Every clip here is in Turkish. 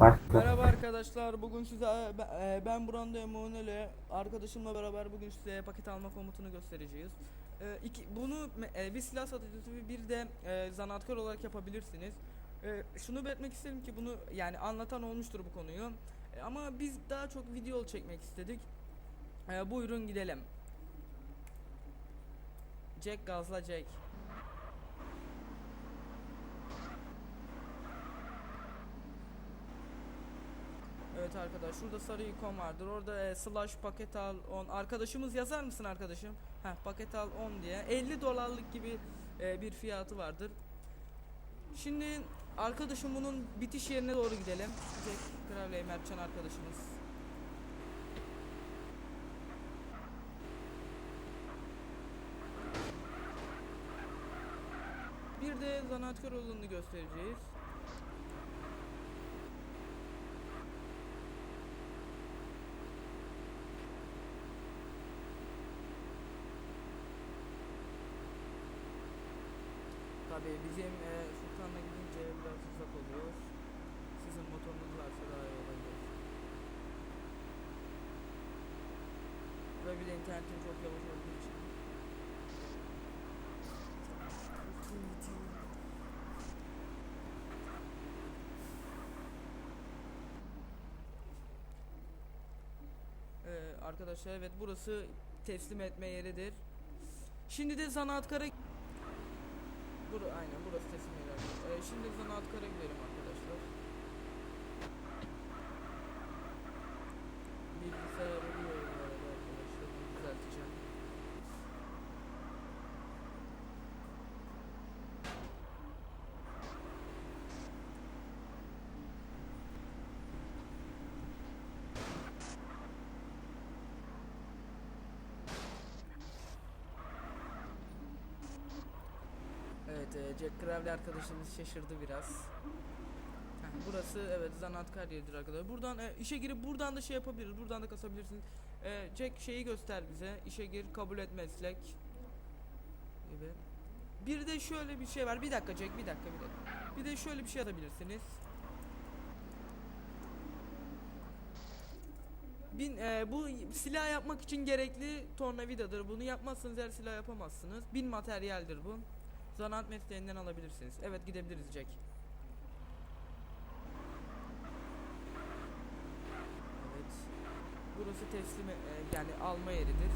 Başka. Merhaba arkadaşlar. Bugün size e, ben- e, ben Brando Emanuele arkadaşımla beraber bugün size paket alma komutunu göstereceğiz. E, iki, bunu e, bir silah satıcısı bir de e, zanaatkar olarak yapabilirsiniz. E, şunu belirtmek isterim ki bunu yani anlatan olmuştur bu konuyu. E, ama biz daha çok video çekmek istedik. E, buyurun gidelim. Jack gazla Jack. Evet arkadaş şurada sarı ikon vardır. Orada e, slash paket al 10. Arkadaşımız yazar mısın arkadaşım? Heh paket al 10 diye. 50 dolarlık gibi e, bir fiyatı vardır. Şimdi arkadaşım bunun bitiş yerine doğru gidelim. Jack Crowley Mertcan arkadaşımız. Bir de zanaatkar olduğunu göstereceğiz. Tabii bizim e, Sultan'la gidince biraz uzak oluyor. Sizin motorunuz varsa daha iyi olabilir. Ve bir de internetin çok yavaş olduğu için. Ee, arkadaşlar evet burası teslim etme yeridir. Şimdi de zanaatkara aynen burası teslim yeri. Ee, şimdi zanaatkara gidelim arkadaşlar. Bilgisayar oluyor bu arada arkadaşlar. Bunu düzelteceğim. Evet, e, Jack Crowley arkadaşımız şaşırdı biraz. Heh, burası evet zanaatkar yeridir arkadaşlar. Buradan e, işe girip buradan da şey yapabiliriz. Buradan da kasabilirsiniz. E, Jack şeyi göster bize. İşe gir, kabul et meslek gibi. Bir de şöyle bir şey var. Bir dakika Jack, bir dakika, bir dakika. Bir de şöyle bir şey atabilirsiniz. Bin, e, bu silah yapmak için gerekli tornavidadır. Bunu yapmazsanız her silah yapamazsınız. Bin materyaldir bu. Zanaat mesleğinden alabilirsiniz. Evet gidebiliriz Jack. Evet. Burası teslim e, yani alma yeridir.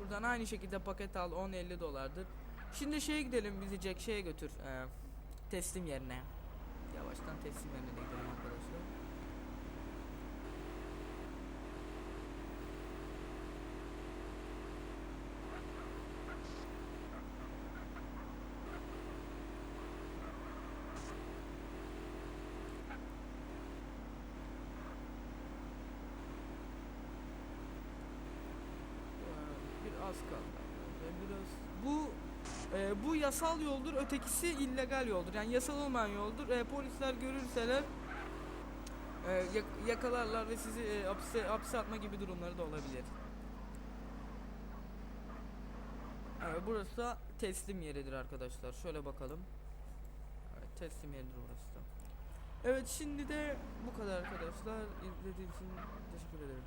Buradan aynı şekilde paket al 10-50 dolardır. Şimdi şeye gidelim bizi Jack şeye götür. e, teslim yerine. Yavaştan teslim yerine de gidelim arkadaşlar. bir az kaldı. Biraz bu e, bu yasal yoldur, ötekisi illegal yoldur. Yani yasal olmayan yoldur. E, polisler görürseler e, yak- yakalarlar ve sizi e, hapse hapse atma gibi durumları da olabilir. Evet, burası da teslim yeridir arkadaşlar. Şöyle bakalım. Evet, teslim yeridir burası da. Evet, şimdi de bu kadar arkadaşlar. İzlediğiniz için teşekkür ederim.